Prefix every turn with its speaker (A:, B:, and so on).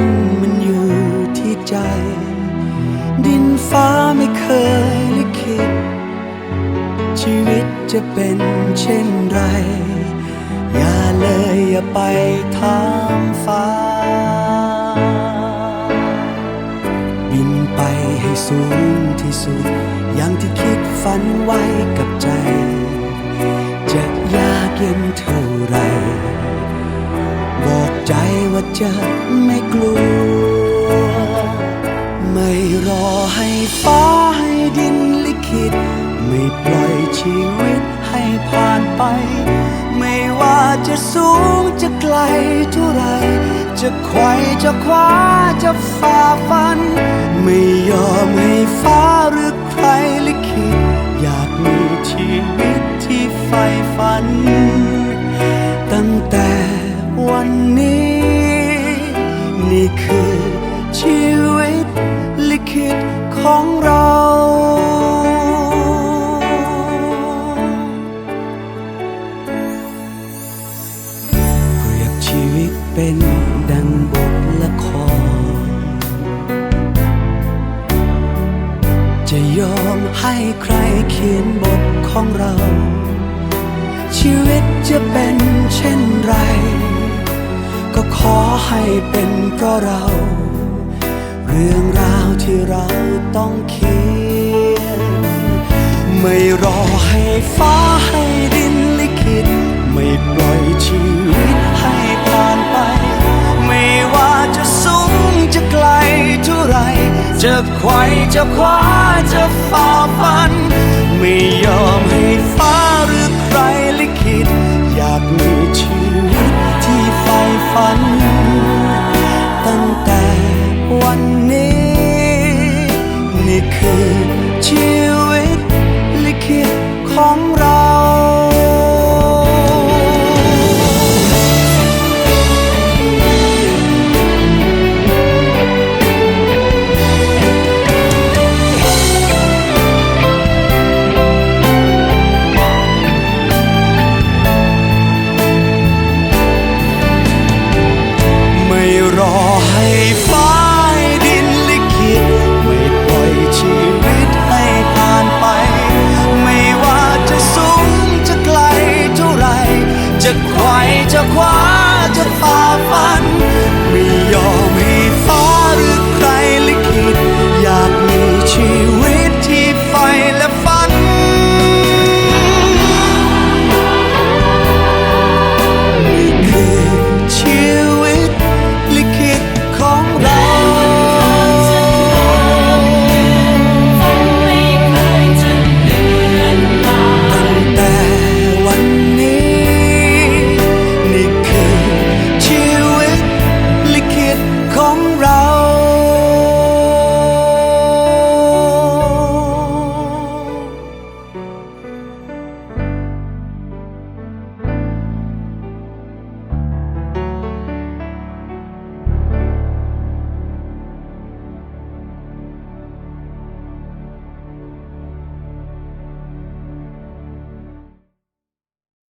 A: นมันอยู่ที่ใจ ดินฟ้าไม่เคยลิขิตชีวิตจะเป็นเช่นไร อย่าเลยอย่าไปถามฟ้า บินไปให้สูงที่สุด อย่างที่คิดฝันไว้กับใจ จะยากเย็นเท่าไรบอ จะไม่กลัว ไม่รอให้ฟ้าให้ดินลิขิต ไม่ปล่อยชีวิตให้ผ่านไป ไม่ว่าจะสูงจะไกลเท่าไร จะไขว่จะคว้าจะฝ่าฟัน ไม่ยอมให้ฟ้าหรือ ของเรา เปรียบชีวิตเป็นดังบทละคร จะยอมให้ใครเขียนบทของเรา ชีวิตจะเป็นเช่นไร ก็ขอให้เป็นเพราะเรา เรื่องรา ที่เราต้องเขียน ไม่รอให้ฟ้าให้ดินลิขิต ไม่ปล่อยชีวิตให้ผ่านไป ไม่ว่าจะสูงจะไกลเท่าไร จะไขว่จะคว้าจะฝ่าฟัน ไม่ยอมให้ฟ้าหรือ ชีวิตลิขิตของเรา